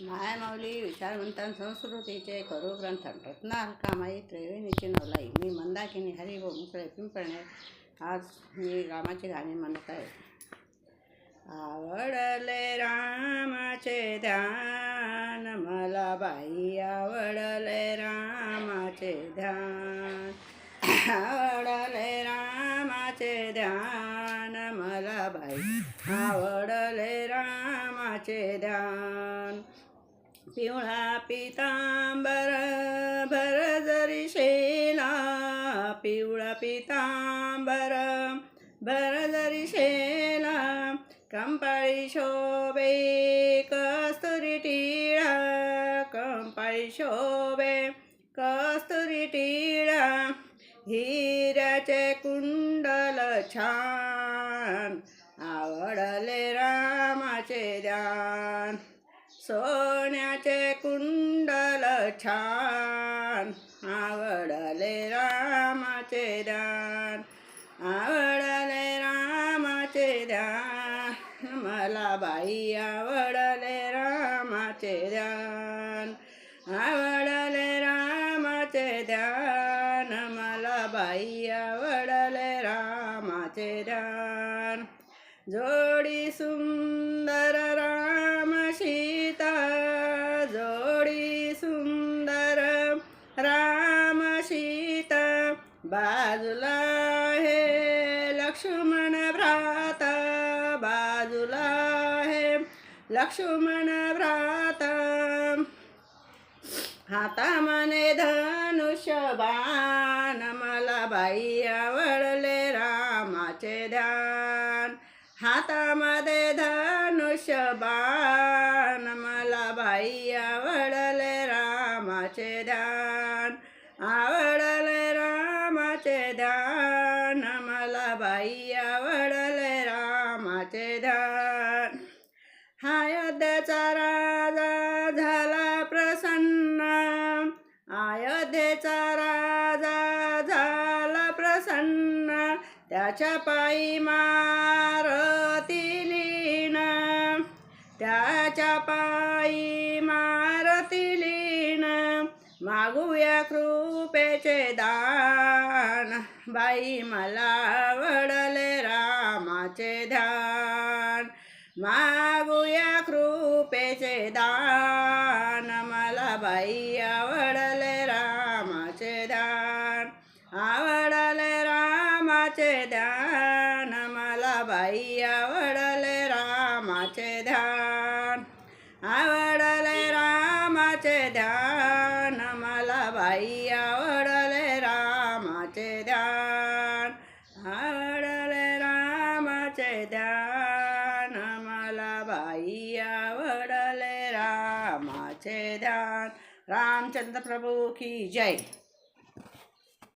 मायामाऊली विचारवंतां संस्कृतीचे करू ग्रंथ रत्नाल कामाई त्रिवेणीची नवलाई मी मंदाकिनी हरी व मुकळे पिंपळणे आज मी रामाची गाणी म्हणत आहे. आवडले रामाचे ध्यान मला बाई आवडले रामाचे ध्यान. आवडले रामाचे ध्यान मला बाई आवडले रामाचे ध्यान. पिवळा पितांबर भर जरी शेला पिवळा पितांबर भर जरी शेला कंपाळी शोभे कस्तुरी टिळा कंपाळी शोभे कस्तुरी टिळा हिऱ्याचे कुंडल छान आवडले रामाचे ध्यान सोन्याचे कुंडल छान आवडले रामाचे ध्यान आवडले रामाचे ध्यान मला बाई आवडले रामाचे ध्यान आवडले रामाचे ध्यान मला बाई आवडले रामाचे बाजूला हे लक्ष्मण भ्राता बाजूला हे लक्ष्मण भ्राता. हातामने धनुष्य बाण मला बाई आवडले रामाचे ध्यान. हातामध्ये धनुष्य बाण मला बाई आवडले रामाचे ध्यान. रामाचे दान मला बाई आवडले रामाचे दान. हा अयोध्येचा राजा झाला प्रसन्न. अयोध्येचा राजा झाला प्रसन्न. त्याच्या पायी मारती लीन. त्याच्या पायी मागूया कृपेचे दान. बाई मला आवडले रामाचे ध्यान. मागूया कृपेचे दान. मला बाई आवडले रामाचे ध्यान. आवडले रामाचे ध्यान. मला बाई आवडले रामाचे ध्यान. आव ध्यान मला बाई आवडले रामाचे ध्यान. आवडले रामाचे ध्यान मला बाई आवडले रामाचे ध्यान. रामचंद्र प्रभू की जय.